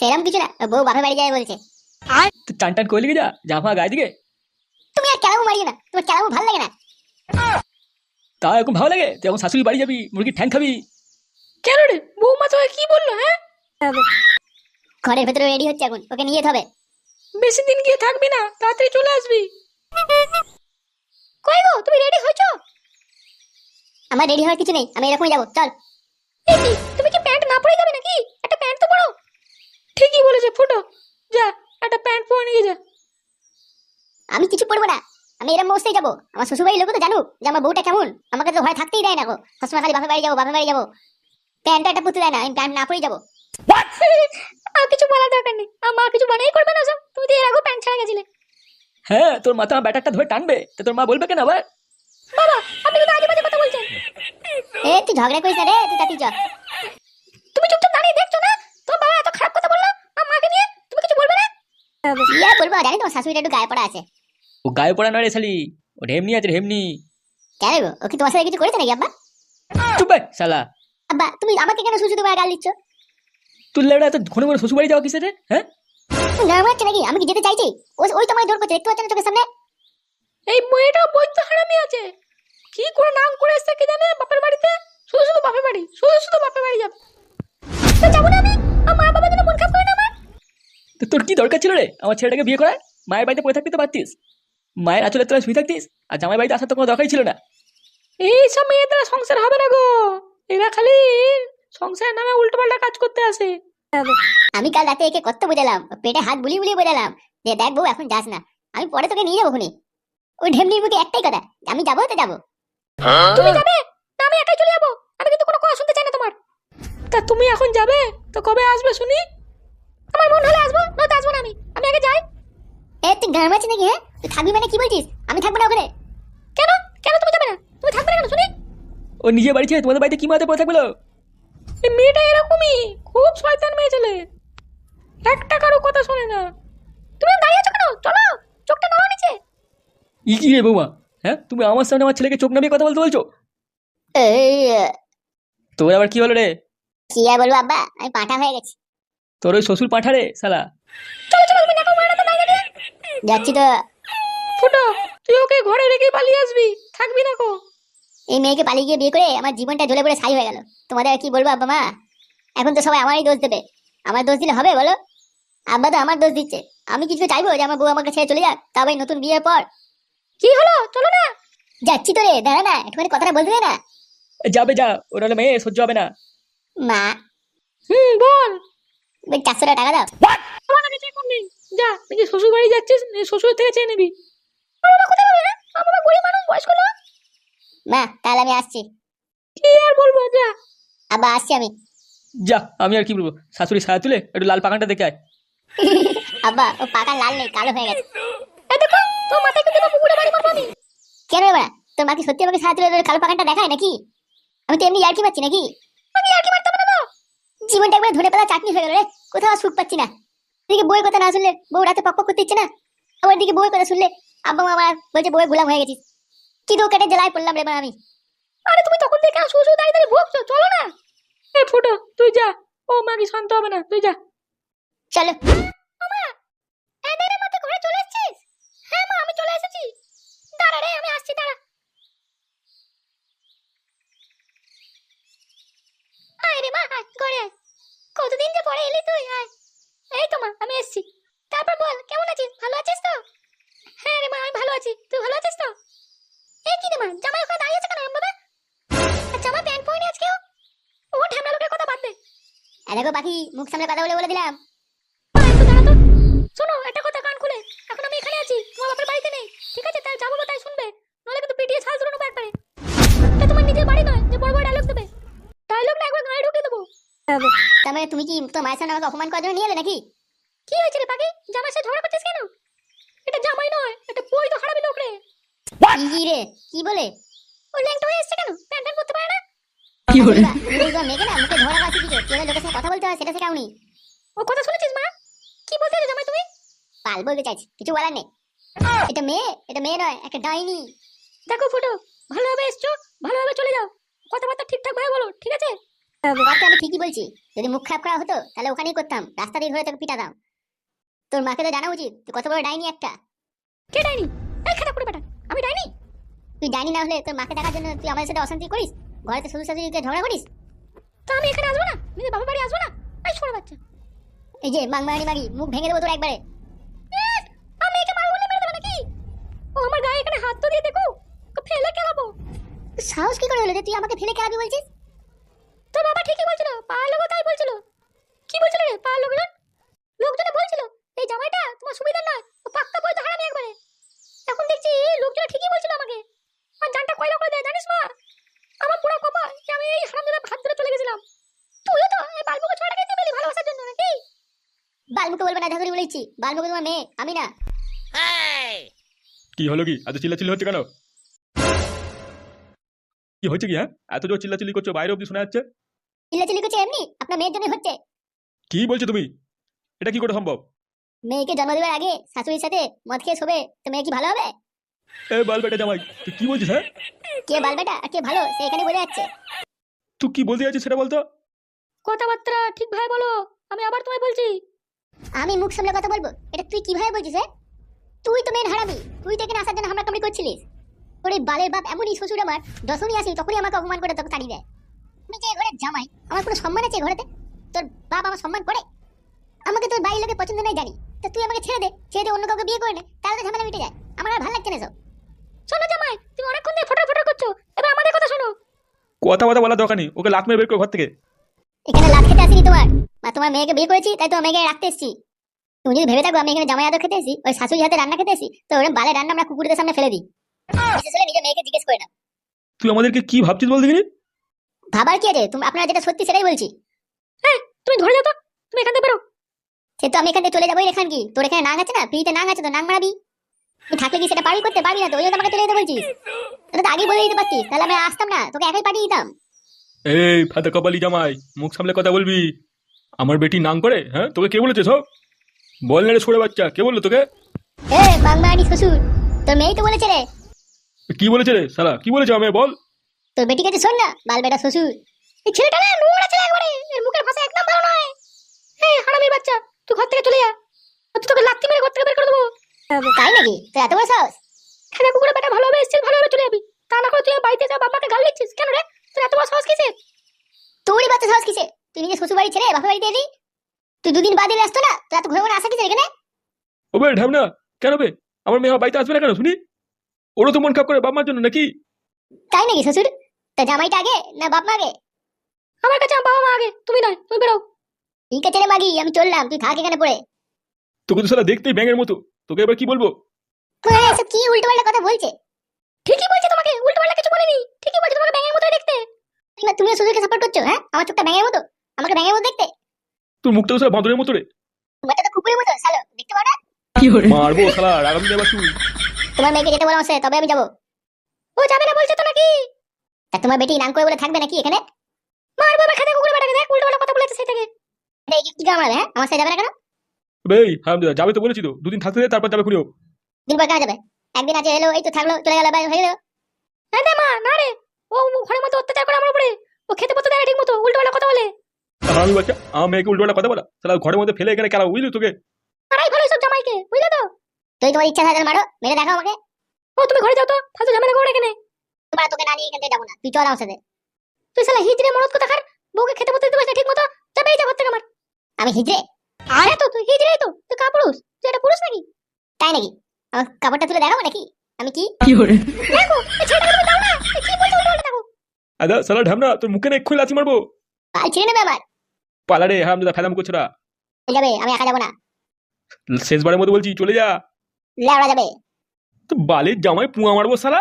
সেরম কিছু না বউ বাপের বাড়ি যায় বলছে। তো টান টান করলি কি যা জামা গায়ে দিকে? তুমি আর কেলামু মারিও না তোমার কেলামু ভালো লাগে না। তা এখন ভালো লাগে? তুই এখন শাশুড়ি বাড়ি যাবি মুরগির ঠ্যাং খাবি? কেন রে? বৌমা তোকে কি বলল হ্যাঁ? ঘরের ভেতরে রেডি হচ্ছে এখন ওকে নিয়ে যেতে হবে। বেশি দিন গিয়ে থাকবি না তাড়াতাড়ি চলে আসবি। কই গো তুমি রেডি হয়েছো? আমার রেডি হওয়ার কিছু নেই আমি এরকমই যাব চল। এই কি তুমি কি প্যান্ট না পরে যাবে নাকি একটা প্যান্ট তো পরো ঠিকই বলেছে ফুটো যা একটা প্যান্ট পরে নিয়ে যা আমি কিছু পড়ব এরকম অবস্থায় যাব? আমার শ্বশুরবাড়ির লোক তো জানুক যে আমার বউটা কেমন। আমাকে তো ঘরে থাকতেই দেয় না গো। সবসময় খালি বাপের বাড়ি যাব বাপের বাড়ি যাব। প্যান্টটা একটা পুঁতে দেয় না আমি প্যান্ট না পরেই যাব। আর কিছু বলার দরকার নেই। মা কিছু বানাই করবে না তুমি তো এর আগেও প্যান্ট ছাড়া গেছিলে। হ্যাঁ তোর মাথা ব্যাটারটা ধরে টানবে। তো তোর মা বলবে কেন আবার? বাবা আপনি কিন্তু আজে বাজে কথা বলছেন। এ তুই ঝগড়া করিস না রে তুই তাতি চ তুমি চুপচাপ দাঁড়িয়ে দেখছ না? তোমার বাবা এত খারাপ কথা বলল আর মাকে নিয়ে? তুমি কিছু বলবে না? আর বলব? জানি তোমার শাশুড়িটা একটু গায়ে পড়া আছে। ও গায়ে পড়া নয় রে শালি। ও ঢেমনি আছে ঢেমনি। কেন গো? ও কি তোমার সাথে কিছু করেছে নাকি আব্বা? চুপ শালা। আব্বা তুমি আমাকে কেন শুধু তোমার গাল দিচ্ছ? তুই লেবড়া এত ঘন ঘন শ্বশুর বাড়ি যাওয়া কিসের রে হ্যাঁ? গান মারছে নাকি আমি কি যেতে চাইছি? ও ওই তোমায় জোর করছে দেখতে পাচ্ছ না চোখের সামনে? এই মেয়েটা বৈদ্য হারামি আছে। কি করে নাম করে এসছে কি জানে বাপের বাড়িতে? শুধু শুধু বাপের বাড়ি শুধু শুধু বাপের বাড়ি যাবে। তো যাব না আমি? আমার মা বাবা যেন মন খারাপ করে না আমার? তো তোর কি দরকার ছিল রে আমার ছেলেটাকে বিয়ে করার? মায়ের বাড়িতে পড়ে থাকতে তো পারতিস। মায়ের আচলের তোরা শুয়ে থাকতিস? আর জামাই বাড়িতে আসার তো কোনো দরকারই ছিল না। এই সব মেয়েদের সংসার হবে না গো। এরা খালি সংসারের নামে উল্টো পাল্টা কাজ করতে আসে। আমি কাল রাতে একে কত বোঝালাম পেটে হাত বুলিয়ে বুলিয়ে বোঝালাম যে দেখ বউ এখন যাস না। আমি পরে তোকে নিয়ে যাব খুনি। ওই ঢেমনির মুখে একটাই কথা আমি যাব তো যাব। তুমি যাবে? না আমি একাই চলে যাব। আমি কিন্তু কোনো কথা শুনতে চাই না তোমার। তা তুমি এখন যাবে? তো কবে আসবে শুনি? আমার মন হলে আসব নয়তো আসব না আমি। আমি আগে যাই। এ তুই গান মারছিস নাকি হ্যাঁ? তুই থাকবি মানে কি বলছিস? আমি থাকব না ওখানে। কেন? কেন তুমি যাবে না? তুমি থাকবে না কেন? শুনি। ও নিজের বাড়ি ছেড়ে তোমাদের বাড়িতে কি মাথায় পড়ে থাকবে লো? এই মেয়েটা এরকমই। খুব শয়তান মেয়ে ছেলে। একটা কারও কথা শোনে না। তুমি দাঁড়িয়ে আছো কেন? চলো। চোখটা নাও নিচে। ই কি রে বৌমা? হ্যাঁ? তুমি আমার সামনে আমার ছেলেকে চোখ নামিয়ে কথা বলতে বলছো? তোর আবার কি হলো রে? কি আর বলব আব্বা? আমি পাঠা হয়ে গেছি। তোর ওই শ্বশুর পাঠা রে শালা। চলো চলো যাচ্ছি তো। ফুটো তুই ওকে ঘরে রেখে পালিয়ে আসবি। থাকবি না কো। এই মেয়েকে পালিয়ে গিয়ে বিয়ে করে আমার জীবনটা জ্বলে পড়ে ছাই হয়ে গেল। তোমাদের কি বলব আব্বা মা? এখন তো সবাই আমারই দোষ দেবে। আমার দোষ দিলে হবে বলো? আব্বা তো আমার দোষ দিচ্ছে। আমি কিছু চাইব যে আমার বউ আমাকে ছেড়ে চলে যাক তবে নতুন বিয়ের পর। কি হলো? চলো না। যাচ্ছি তো রে দাঁড়া না একটুখানি কথাটা বলতে দে না। যাবে যা ওর হলে মেয়ে সহ্য হবে না। মা। হুম বল। ওই চারশো টাকা দাও। আমার কাছে এখন নেই যা নিজে শ্বশুর বাড়ি যাচ্ছিস শ্বশুর থেকে চেয়ে নিবি? আমার বাবা কোথায় পাবে? আমার বাবা গরিব মানুষ বয়স্ক লোক। মা তাহলে আমি আসছি। কি আর বলব যা। আব্বা আসছি আমি। যা আমি আর কি বলব? শাশুড়ি সায়া তুলে একটু লাল পাকানটা দেখে আয়। আব্বা ও পাকা লাল নেই কালো হয়ে গেছে। দেখো তোর মাথায় আমার পুকুরে বাড়ি আমি কেন রে তোর মা কি সত্যি আমাকে সাহায্য করে কালো পাকানটা দেখায় নাকি? আমি তো এমনি ইয়ার্কি পাচ্ছি নাকি? আমি আর কি মারতে হবে না। জীবনটা একবার ধরে পেলা চাটনি হয়ে গেল রে। কোথাও সুখ পাচ্ছি না। এদিকে বইয়ের কথা না শুনলে বউ রাতে পক করতে ইচ্ছে না? আবার এদিকে বউয়ের কথা শুনলে আব্বা মা আমার বলছে বউয়ের গোলাম হয়ে গেছিস। কি তো কেটে জেলায় পড়লাম রে আমি। আরে তুমি তখন থেকে আসো শুধু দাঁড়িয়ে দাঁড়িয়ে ভোগছো চলো না। এ ফুটো তুই যা। ও মাকে শান্ত হবে না তুই যা। চলো এদের মধ্যে ঘরে চলে এসেছিস হ্যাঁ মা আমি চলে এসেছি দাঁড়া রে আমি আসছি দাঁড়া আয় রে মা আয় ঘরে আয় কতদিন যে পরে এলি তুই আয় এই তো মা আমি এসেছি তারপর বল কেমন আছিস ভালো আছিস তো হ্যাঁ রে মা আমি ভালো আছি তুই ভালো আছিস তো এই কি রে মা জামাই ওখানে দাঁড়িয়ে আছে কেন বাবা জামা প্যান্ট পরে আজকেও ও? ঠান্ডা লোকের কথা বাদ দে। আর দেখো পাখি মুখ সামনে কথা বলে বলে দিলাম। শোনো একটা কথা কান খুলে। এখন আমি এখানে আছি তোমার বাপের বাড়িতে নেই। ঠিক আছে তাই যাব তাই শুনবে। নাহলে কিন্তু পিটিয়ে ছাল তুলে নেব একবারে এটা তোমার নিজের বাড়ি নয় যে বড় বড় ডায়লগ দেবে। ডায়লগটা একবার গায়ে ঢুকিয়ে দেবো। তার মানে তুমি কি তোর মায়ের সামনে আমাকে অপমান করার জন্য নিয়ে এলে নাকি? কি হয়েছে রে পাখি? জামাই সাথে ঝগড়া করছিস কেন? এটা জামাই নয় এটা বই তো খারাপই লোক রে। কি কি রে কি বলে? ও ল্যাংটা হয়ে এসছে কেন? প্যান্ট প্যান্ট করতে পারে না? কি বলে? বাহ, তুমি না মুখে ধরা কাছে দিকে কেউ লোকের সাথে কথা বলতে হয় সেটা শেখাওনি। ও কথা শুনেছিস মা? কি বলতে চাইছো জামাই তুমি? পাল বলতে চাইছি কিছু বলার নেই। এটা মেয়ে এটা মেয়ে নয় একটা ডাইনি। দেখো ফুটো ভালোভাবে এসছো ভালোভাবে চলে যাও। কথাবার্তা ঠিকঠাক ভাবে বলো ঠিক আছে? কথা আমি ঠিকই বলছি। যদি মুখ খারাপ করা হতো তাহলে ওখানেই করতাম। রাস্তা দিয়ে ধরে তোকে পিটাতাম তোর মাকে তো জানা উচিত তুই কত বড় ডাইনি একটা। কে ডাইনি? এই করে আমি ডাইনি। তুই ডাইনি না হলে তোর মাকে দেখার জন্য তুই আমাদের সাথে অশান্তি করিস? ঘরেতে শ্বশুর শাশুড়িকে ঝগড়া করিস? তো আমি এখানে আসব না? নিজের বাবা বাড়ি আসব না। এই ছোট বাচ্চা। এই যে মাংমারি মাগি মুখ ভেঙে দেবো তোর একবারে। আমি একে মারবো না, মেরে দেবো নাকি? ও আমার গায়ে এখানে হাত তো দিয়ে দেখো। ফেলে খেলাবো। সাহস কি করে হলো যে তুই আমাকে ফেলে খেলাবি বলছিস তোর বাবা ঠিকই বলছিল পায়ের লোক তাই বলছিল কি বলছিল রে পায়ের লোকজন লোকজনে বলছিল এই জামাইটা তোমার সুবিধা নয় ও পাক্কা বই তো হারামি একবারে এখন দেখছি লোকজন ঠিকই বলছিল আমাকে আর জানটা কয়লা করে দেয় জানিস মা আমার পুরো কপাল যে আমি এই হারামজাদার হাত ধরে চলে গেছিলাম তুইও তো এই বালবুকে ছোড়াটাকে দিয়ে পেলি ভালোবাসার জন্য নাকি বালমুখে বলবে না ধাতুরি বলেছি বালমুখে তোমার মেয়ে আমি না। কি হলো কি? এত চিল্লাচিল্লি হচ্ছে কেন? কি হচ্ছে কি হ্যাঁ? এত জোর চিল্লাচিল্লি করছ বাইরে অব্দি শোনা যাচ্ছে? চিল্লাচিল্লি করছে এমনি? আপনার মেয়ের জন্য হচ্ছে। কি বলছো তুমি? এটা কি করে সম্ভব? মেয়েকে জন্ম দেওয়ার আগে শাশুড়ির সাথে মদ খেয়ে শোবে তো মেয়ে কি ভালো হবে? এ বাল বেটা জামাই তুই কি বলছিস হ্যাঁ? কে বাল বেটা আর কে ভালো সে এখানে বোঝা যাচ্ছে। তুই কি বলতে যাচ্ছিস সেটা বলতো? কথাবার্তা ঠিক ঠিকভাবে বলো আমি আবার তোমায় বলছি। আমি মুখ সামলে কথা বলব? এটা তুই কীভাবে বলছিস রে তুই তো মেন হারাবি তুই তো এখানে আসার জন্য হামলা কামড়ি করছিলিস? ওরে বালের বাপ এমনই শ্বশুর আমার। যখনই আসি তখনই আমাকে অপমান করে তোকে তাড়িয়ে দেয়। আমি যে ঘরে জামাই আমার কোনো সম্মান আছে ঘরেতে? তোর বাপ আমার সম্মান করে? আমাকে তোর বাড়ির লোকে পছন্দ নাই জানি। তো তুই আমাকে ছেড়ে দে ছেড়ে দে অন্য কাউকে বিয়ে করে নে তাহলে তো ঝামেলা মিটে যায়। আমার আর ভালো লাগছে না সব শোনো জামাই তুমি অনেকক্ষণ ধরে ফটো ফটো করছ। এবার আমাদের কথা শোনো। কথা কথা বলার দরকার নেই ওকে লাত মেরে বের করে ঘর থেকে। এখানে লাভ খেতে আসিনি তোমার? বা তোমার মেয়েকে বিয়ে করেছি তাই তোমার মেয়েকে রাখতে এসেছি। তুমি যদি ভেবে থাকো আমি এখানে জামাই আদর খেতে এসেছি ওই শাশুড়ি হাতে রান্না খেতে এসেছি তো ওরকম বালে রান্না আমরা কুকুরদের সামনে ফেলে দিই। বিশেষ নিজের মেয়েকে জিজ্ঞেস করে না তুই আমাদেরকে কি ভাবছিস বলতে গেলি ভাবার কি আছে? তুমি আপনারা যেটা সত্যি সেটাই বলছি। তুমি ধরে যাও তো তুমি এখান থেকে বেরো। সে তো আমি এখান থেকে চলে যাবোই এখান কি তোর এখানে নাং আছে না? পিড়িতে নাং আছে তো নাং মারাবি। তুই থাকলে কি সেটা পারবি করতে? পারবি না তো ওই জন্য আমাকে চলে যেতে বলছিস। তো আগেই বলে দিতে পারতিস তাহলে আমি আসতাম না তোকে একাই পাঠিয়ে দিতাম। এই ফাতা কপালি জামাই মুখ সামলে কথা বলবি। আমার বেটি নাম করে হ্যাঁ? তোকে কে বলেছে সব? বল না রে ছোড়ে বাচ্চা কে বলল তোকে? এ বাংলানি শ্বশুর তোর মেয়েই তো বলেছে রে। কি বলেছে রে সালা কি বলেছে আমি বল? তোর বেটি কাছে শোন না বাল বেটা শ্বশুর। এই ছেলেটা না নোংরা ছেলে একবারে এর মুখের ভাষা একদম ভালো নয়। এই হারামির বাচ্চা তুই ঘর থেকে চলে যা। আমি তোকে লাত্তি মেরে ঘর থেকে বের করে দেবো। তাই নাকি? তোর এত বড় সাহস? খেলা কুকুরের বেটা ভালোভাবে এসেছিস ভালোভাবে চলে যাবি। তা না করে তুই বাড়িতে যা বাবাকে গাল দিচ্ছিস কেন রে? তোর এত বড় সাহস কিসে তোরই বাচ্চা সাহস কিসে তুই নিজে শ্বশুর বাড়ি ছেড়ে বাপের বাড়িতে এলি? তুই দুদিন বাদে আসতো না? তোর এত ঘরে ঘরে আসা কিসে এখানে? ও বে ঢামনা কেন বে? আমার মেয়ে বাড়িতে আসবে না কেন? শুনি। ওরও তো মন খারাপ করে বাপ মার জন্য নাকি? তাই নাকি শ্বশুর? তা জামাইটা আগে না বাপ মা আগে? আমার কাছে আমার বাবা মা আগে তুমি নয় তুমি বেরো। ঠিক আছে রে মাগি আমি চললাম তুই থাক এখানে পড়ে। তোকে তো সালা দেখতেই ব্যাঙের মতো। তোকে এবার কি বলব? তুই এসব কি উল্টো পাল্টা কথা বলছে? ঠিকই বলছে তোমাকে উল্টো পাল্টা কিছু বলেনি। ঠিকই বলছে তোমাকে ব্যাঙের মতোই দেখতে। তুমি তুমিও শ্বশুরকে সাপোর্ট করছ হ্যাঁ? আমার চোখটা ব্যাঙের মতো? আমাকে ব্যাঙের মতো দেখতে। তোর মুখটা তো বাঁদরের মতো রে। তোমারটা তো কুকুরের মতো সালো দেখতে পাও না মারবো সালা আগামী এবার তুই। তোমার মেয়েকে যেতে বলো আমার তবে আমি যাব। ও যাবে না বলছে তো নাকি? তা তোমার বেটি নাম করে বলে থাকবে নাকি এখানে? মারবো এবার খেতে কুকুরের বেটাকে দেখ উল্টো পাল্টা কথা বলেছে সেই থেকে এটা কি কি কামড়াবে হ্যাঁ? আমার সাথে যাবে না কেন? বেই হারাম যাবে তো বলেছি তো। দুদিন থাকতে দে তারপর যাবে খুঁড়িও দিন পর কেন যাবে একদিন আছে এলো এই তো থাকল চলে গেল বাইরে হয়ে গেলো। হ্যাঁ মা না রে ও ঘরের মধ্যে অত্যাচার করে আমার উপরে ও খেতে পড়তে দেয় না ঠিক মতো উল্টো পাল্টা কথা বলে আমি বাচ্চা আমার মেয়েকে উল্টো কথা বলা। সালা ঘরের মধ্যে ফেলে এখানে খেলা বুঝলি তোকে? মারাই ভালো সব জামাইকে বুঝলে তো? তুই তোমার ইচ্ছা থাকে মারো মেরে দেখাও আমাকে। ও তুমি ঘরে যাও তো ফালতু ঝামেলা করো এখানে। তোমার তোকে না নিয়ে এখান থেকে যাব না তুই চল আমার সাথে। তুই শালা হিজড়ে মরদ কথা খার বউকে খেতে দিতে পারছিস না ঠিক মতো? যা ঘর থেকে আমার। আমি হিজড়ে? আরে তো তুই হিজড়েই তো তুই কাপুরুষ তুই একটা পুরুষ নাকি? তাই নাকি? আমার কাপড়টা তুলে দেখাবো নাকি? আমি কি? দেখো এই ছেলেটাকে তুমি দাও না কি বলছো দেখো আদা সালা ঢামনা তোর মুখে না লাচি মারবো? পাল ছিঁড়ে নেবে আমার পালা রে ফেলাম চলে যাবে আমি একা যাব না শেষবারের মতো বলছি চলে যা লেওড়া যাবে তো বালির জামাই পুয়া মারবো সালা